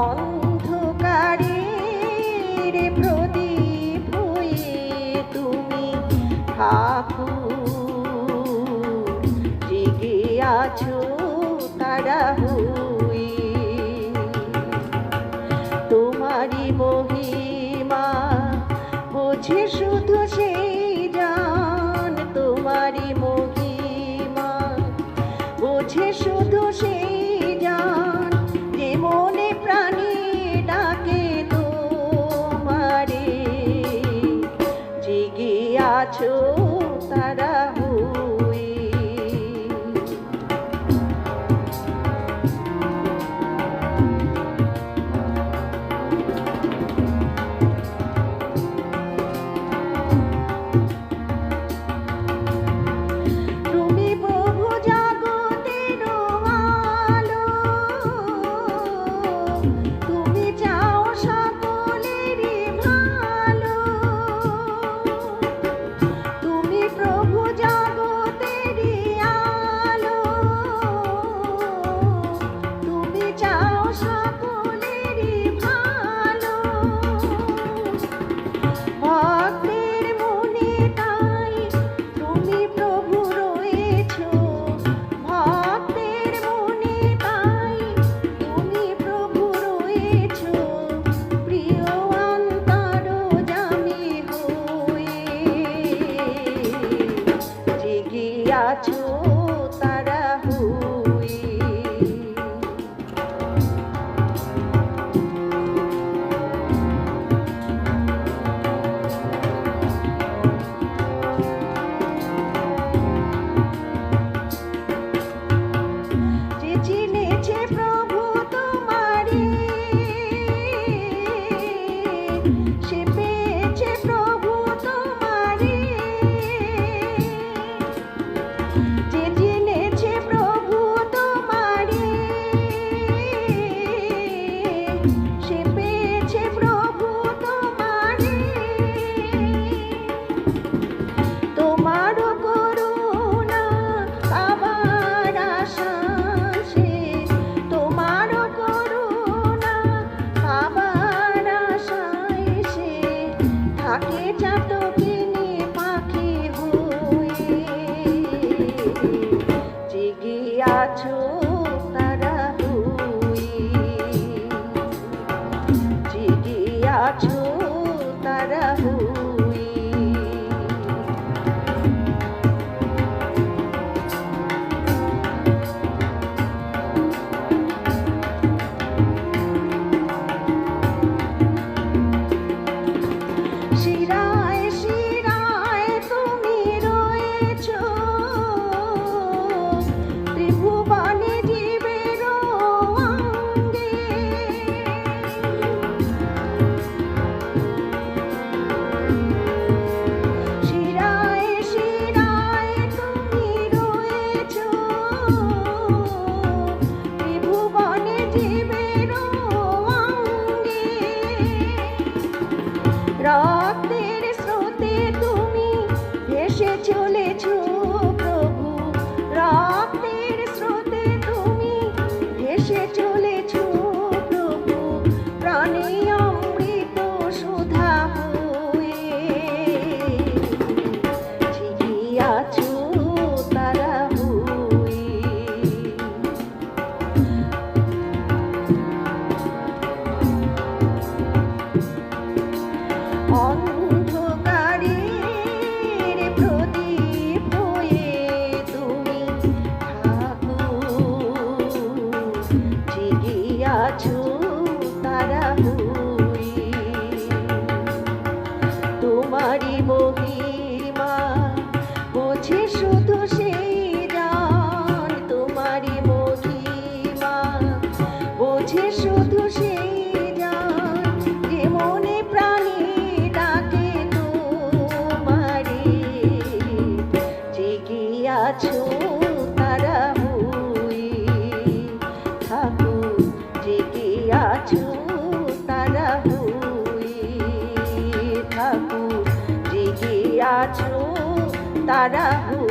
অন্ধকারের প্রদীপ তুমি তোমারই মহিমা বোঝে শুধু সে জেগিয়াছো তারা তুই জেগিয়াছো তারা তুই রক্তের স্রোতে তুমি ভেসে চলেছ প্রভু। রক্তের স্রোতে তুমি ভেসে চলে তোমারই মহিমা। বোঝে শুধু সেই জান তোমারই মহিমা। বোঝে শুধু সেই আছো তারা 大人